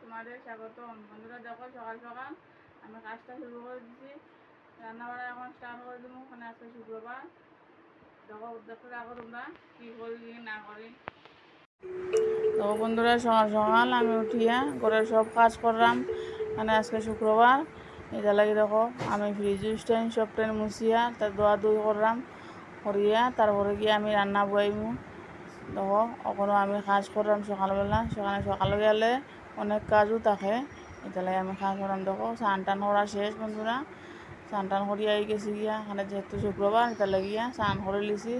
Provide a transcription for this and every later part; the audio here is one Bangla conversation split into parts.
তোমাদের স্বাগতম। বন্ধুরা, দেখো সকাল সকাল আমি কাজটা শুরু করে দিচ্ছি রান্না বান্না এখন স্টার্ট করে দেবো, ওখানে আজকে শুক্রবার। দেখো দেখো রাখো তোমরা কী করি না করি। দেখো বন্ধুরা, সকাল সকাল আমি উঠিয়া ঘরের সব কাজ করলাম। মানে আজকে শুক্রবার। এটা লাগি দেখো, আমি ফ্রিজ স্ট্যান্ড সব ট্রেন মুছিয়া, তার দোয়া দুই করলাম। করিয়া তারপরে গিয়ে আমি রান্না বয়াইমু দেখো ওখানে আমি কাজ করলাম সকালবেলা। সেখানে সকালে গেলে অনেক কাজও থাকে। এটালাই আমি কাজ করলাম দেখো স্নান টান করা শেষ বন্ধুরা স্নান টান করিয়া আই গেছি গিয়া। এখানে যেহেতু শুক্রবার এটা লাগিয়া স্নান করে লিছি।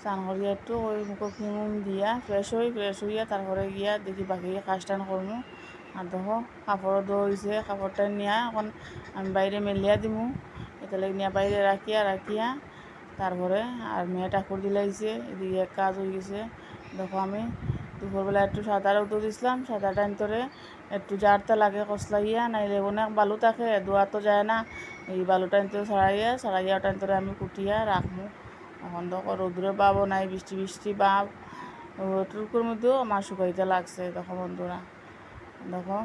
স্নান করিয়া একটু ওই মুখে ক্রিম দিয়া। ফ্রেশ হই ফ্রেশ হইয়া তারপরে গিয়া দেখি বাকি কাজ টান করমু আর দেখো কাপড়ও হয়েছে কাপড়টা নিয়া। এখন আমি বাইরে মেলিয়া দিমু। এটা লাগি নিয়ে বাইরে রাখিয়া রাখিয়া তারপরে আর মেয়ে ঠাকুর দিলাইছে এদিকে কাজ হয়ে গেছে। দেখো আমি দুপুরবেলা একটু সাঁতার উঠে দিছিলাম টাইম ভিতরে একটু জারতে লাগে কসলাইয়া নাইলে অনেক বালু থাকে দোয়া তো যায় না। এই বালু টাইম তো ছাড়াইয়া ছাড়াইয়া টাইম ভিতরে আমি কুটিয়া রাখব এখন দেখো রোদ্রে পাবো নাই, বৃষ্টি বৃষ্টি বাপ। রোদটুকুর মধ্যেও আমার শুকাইতে লাগছে, দেখো বন্ধুরা। দেখো,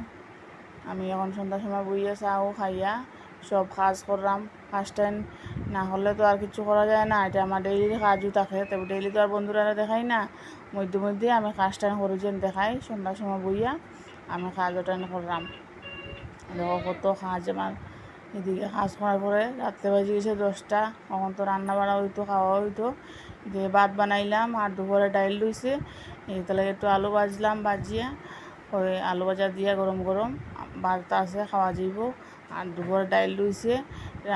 আমি এখন সন্ধ্যার সময় বইয়া চাও খাইয়া, সব কাজ করলাম। ফার্স্ট টাইম না হলে তো আর কিছু করা যায় না। এটা আমার ডেইলি কাজও থাকে তবে ডেইলি তো আর বন্ধুরা দেখাই না। মধ্যে মধ্যে আমি কাজ টাইম করি যেন দেখাই, সন্ধ্যার সময় বইয়া আমি কাজ টাইম করলাম। দেখো কত কাজ আমার, এদিকে কাজ করার পরে রাত্রে বাজে গেছে দশটা, তখন তো রান্না বান্না হইতো, খাওয়া হইতো। দিয়ে ভাত বানাইলাম আর দুপুরে ডাইল এই তাহলে একটু আলু ভাজলাম, ভাজিয়া ওই আলু ভাজা দিয়া গরম গরম ভাত আছে, খাওয়া যাইব। আর দুপুরে ডাইল রইছে।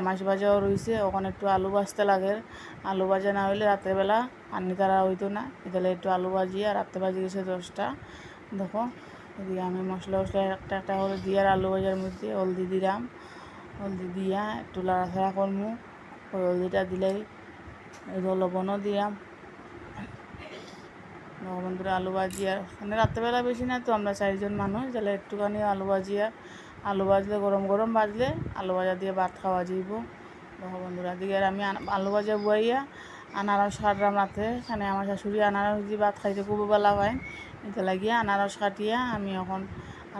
মাছ ভাজাও রইছে ওখানে একটু আলু ভাজতে লাগে। আলু ভাজা না হইলে রাত্রেবেলা পানি তারা হইতো না। এতালে একটু আলু ভাজিয়া রাত্রে ভাজি গেছে দশটা। দেখো, এদিকে আমি মশলা মশলা একটা একটা করে দিয়ে আর আলু ভাজার মধ্যে হলদি দিলাম। হলদি দিয়া একটু লাড়াচাড়া করমু। ওই হলদিটা দিলেই লবণও দিলাম। বন্ধুরা, আলু ভাজিয়া মানে রাত্রেবেলা বেশি না তো, আমরা চারজন মানুষ, তাহলে একটুখানি আলু ভাজিয়া আলু ভাজলে, গরম গরম ভাজলে আলু ভাজা দিয়ে ভাত খাওয়া যাইব। দেখো বন্ধুরা দিকে আমি আলু ভাজা বুয়াইয়া আনারস কাটলাম রাতে। এখানে আমার শাশুড়ি আনারস দিয়ে ভাত খাইতে খুব বেলা হয়। এটা লাগিয়ে আনারস কাটিয়া আমি এখন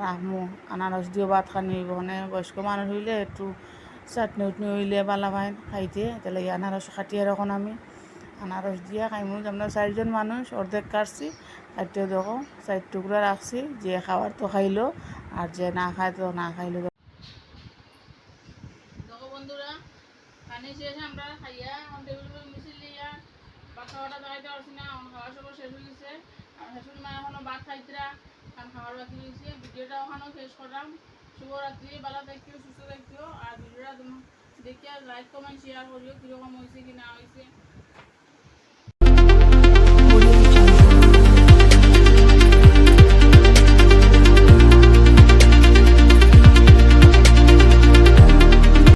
রাখমু আনারস দিয়ে ভাত খানি হইব। মানে বয়স্ক মানুষ হইলে একটু চাটনি উটনি হইলে বালা ভাই খাইতে। এটা লাগে আনারস কাটিয়ে এখন আমি আনারস দিয়া খাইমু। আমরা চারজন মানুষ, অর্ধেক কাটছি। কাটতে দেখো, চার টুকরা রাখছি। যে খাওয়ার তো খাইলো আর যে না খায় তো না খাইলো দেখো বন্ধুরা পানি শেষ আমরা খাইয়া সময় শেষ হয়ে গেছে। আর মা এখনও ভাত খাইতরা কারণ খাওয়ার বাকি রয়েছে। ভিডিওটা ওখানেও শেষ করলাম। শুভরাত্রি, ভালো থাকিও, সুস্থ থাকিও। আর ভিডিওটা তোমার দেখিয়া লাইক কমেন্ট শেয়ার করিও, কীরকম হয়েছে, কি না হয়েছে।